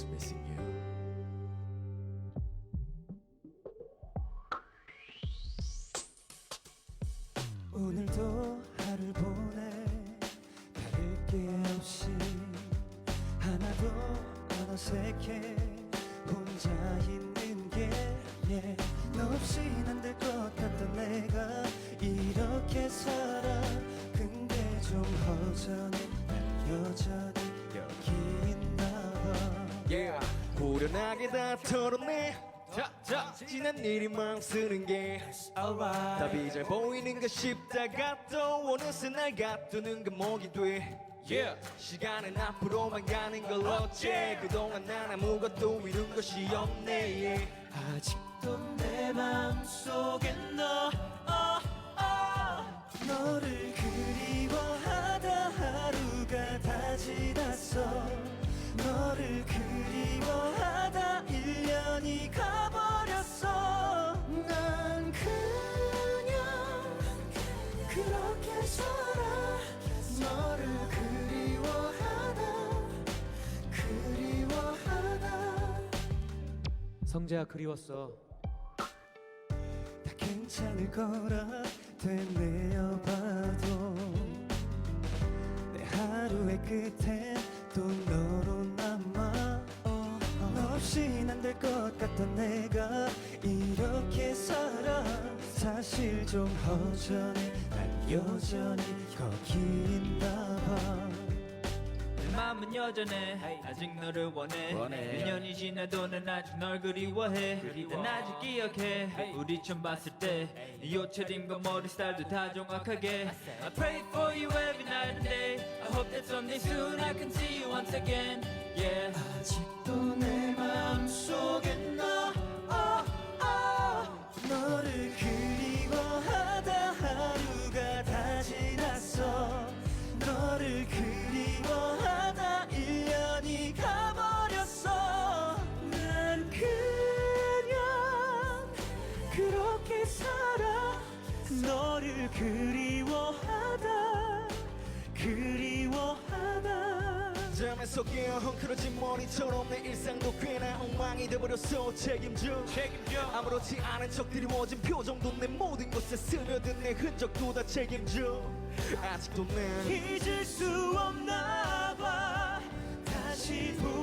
was missing you. 오늘도 하루 보내 다를 게 없이 하나도 안 어색해 혼자 있는 게 yeah. 너 없인 안될 것 같던 내가 이렇게 살아 근데 좀 허전해 yeah. 후련하게 다 털어내 자, 자, 지난 일이 마음 쓰는 게 Alright 답이 잘 보이는 게 쉽다가 또 어느새 날 가두는 게 목이 돼 yeah. 시간은 앞으로만 가는 걸 어째 그동안 난 아무것도 이룬 것이 없네 yeah. 아직도 내 마음속에 너 어, 어. 너를 그 성재야 그리웠어. 다 괜찮을 거라 되뇌어 봐도 내 하루의 끝엔 또 너로 남아. 어, 너 없인 안될 것 같던 내가 이렇게 살아. 사실 좀 허전해. 난 여전히 거기 있나 봐 내 맘은 여전해. 아직 너를 원해. 1년이 지나도 난 아직 널 그리워해. 난 아직 기억해. 우리 처음 봤을 때이. 옷차림과 머리 스타일도 다 정확하게. I pray for you every night and day. I hope that someday soon I can see you once again. Yeah. 아직도 내 마음속에 너 어, 어. 너를 그 그리워하다 그리워하다. 잠에서 깨어 헝클어진 머리처럼 내 일상도 꽤나 엉망이 돼버렸어. 책임져. 책임져. 아무렇지 않은 척 드리워진 표정도 내 모든 것에 스며든 내 흔적도 다 책임져. 아직도 난 잊을 수 없나 봐. 다시 돌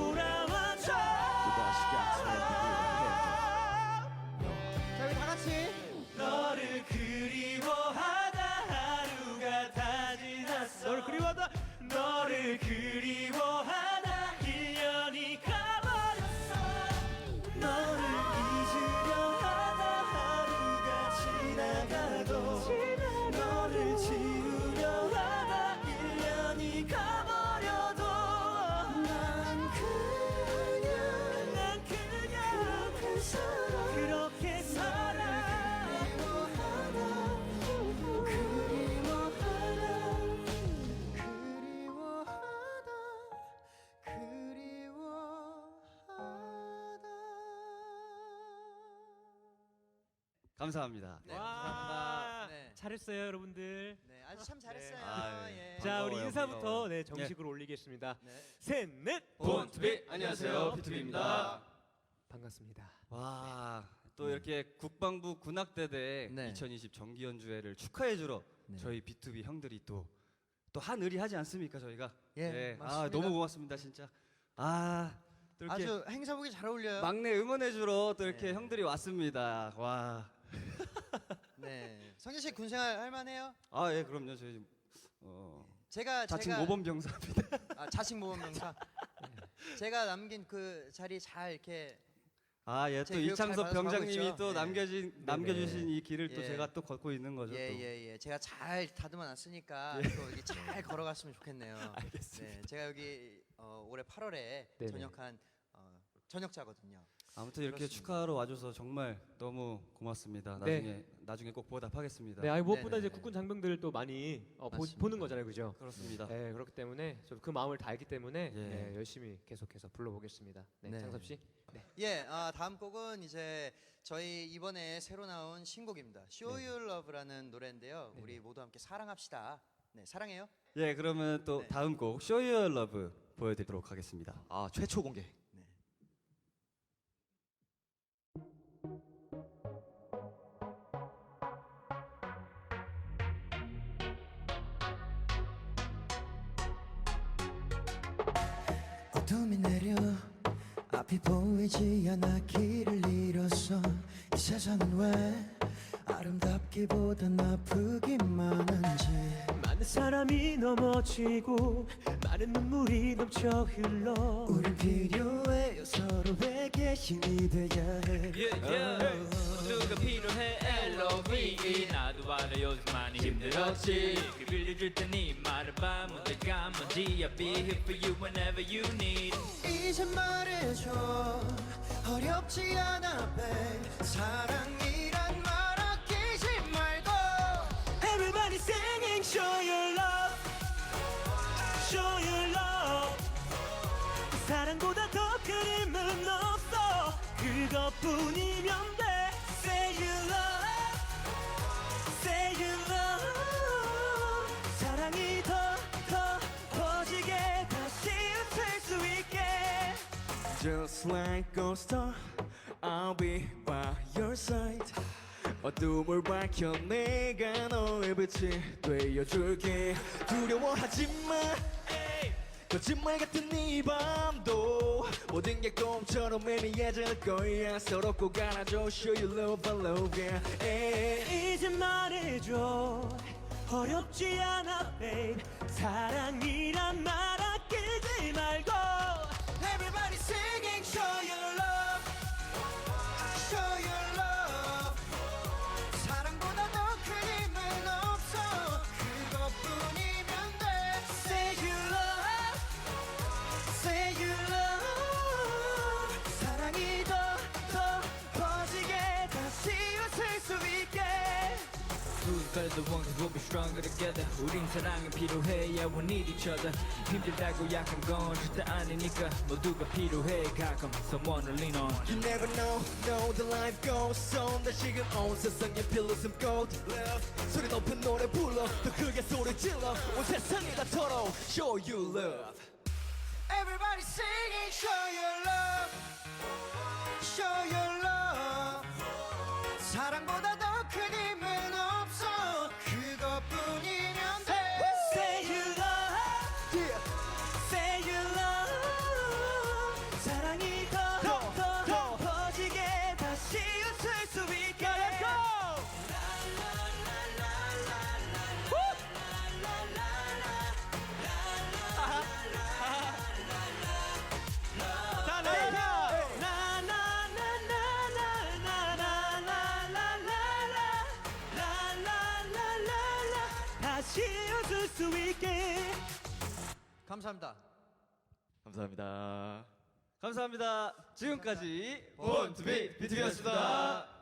감사합니다. 네, 와 감사합니다. 네. 잘했어요 여러분들. 네, 아주 참 잘했어요. 아, 예. 자 우리 반가워요, 인사부터 반가워요. 네 정식으로 올리겠습니다. 네. 셋 넷. 본투비 안녕하세요 비투비입니다. 반갑습니다. 와, 또 이렇게 국방부 군악대대 네. 2020 정기 연주회를 축하해 주러 저희 B2B 형들이 또또 한의리 하지 않습니까 저희가? 예, 아 맞습니다. 너무 고맙습니다 진짜. 아, 또 이렇게 아주 행사복이 잘 어울려요. 막내 응원해 주러 또 이렇게 네. 형들이 왔습니다. 와, 네. 성재 씨 군생활 할 만해요? 아 예 그럼요 저희 지금, 어 제가 자칭 제가 모범 병사입니다. 아, 자칭 모범 병사. 네. 제가 남긴 그 자리 잘 이렇게 아, 예, 제 또 교육 잘 이창섭 받아서 병장님이 있죠. 또 네. 남겨진 남겨주신 이 길을 또 예. 제가 또 걷고 있는 거죠. 예, 또. 예, 예. 제가 잘 다듬어 놨으니까 또 이게 잘 걸어갔으면 좋겠네요. 알겠습니다. 네, 제가 여기 어, 올해 8월에 네네. 전역한 어, 전역자거든요. 아무튼 이렇게 그렇습니다. 축하하러 와줘서 정말 너무 고맙습니다. 네. 나중에 나중에 꼭 보답하겠습니다. 네, 아니 무엇보다 네네네. 이제 국군 장병들 또 많이 어, 보, 맞습니다. 보는 거잖아요, 그죠? 그렇습니다. 네, 그렇기 때문에 저그 마음을 다 알기 때문에 예. 네, 열심히 계속해서 불러보겠습니다. 네, 네. 장섭 씨. 네. 예, 아, 다음 곡은 이제 저희 이번에 새로 나온 신곡입니다. Show Your Love라는 노래인데요. 우리 모두 함께 사랑합시다. 네, 사랑해요. 예, 그러면 또 네. 다음 곡 Show Your Love 보여드리도록 하겠습니다. 아 최초 공개. 어둠이 내려 앞이 보이지 않아 길을 잃었어 이 세상은 왜 아름답기보단 아프기만 한지. 많은 사람이 넘어지고 많은 눈물이 넘쳐 흘러 우린 필요해요 서로에게 힘이 돼야 해. Yeah, yeah. 누가 필요해? L.O.V.E 나도 알아 요즘 많이 힘들었지. 그 빌려줄 테니 말해봐 뭔지 I'll be here for you whenever you need 이제 말해줘 어렵지 않아 babe 사랑이란 말 아끼지 말고 Everybody singing show your love Show your love 사랑보다 더 큰 힘은 없어 그것뿐이면 돼 Just like a star I'll be by your side. 어둠을 밝혀 내가 너의 빛이 되어줄게. 두려워하지 마. 거짓말 같은 이 밤도 모든 게 꿈처럼 애매해질 거야. 꼭 안아줘 Show you love I love yeah 에이. 이제 말해줘. 어렵지 않아 babe. 사랑이란 말 아끼지 말고 the one cause we'll be stronger together 우린 사랑이 필요해 yeah we need each other 힘들다고 약한 건 절대 아니니까 모두가 필요해 가끔 someone to lean on You never know, know the life goes on 다시금 온 세상에 필요 숨고 love 소리 높은 노래 불러 더 크게 소리 질러 온 세상에 다 털어 Show you love Everybody singing show your love Show your love 사랑보다 다시 웃을 수 있게 감사합니다. 감사합니다. 감사합니다. 지금까지 본투비 비투비였습니다.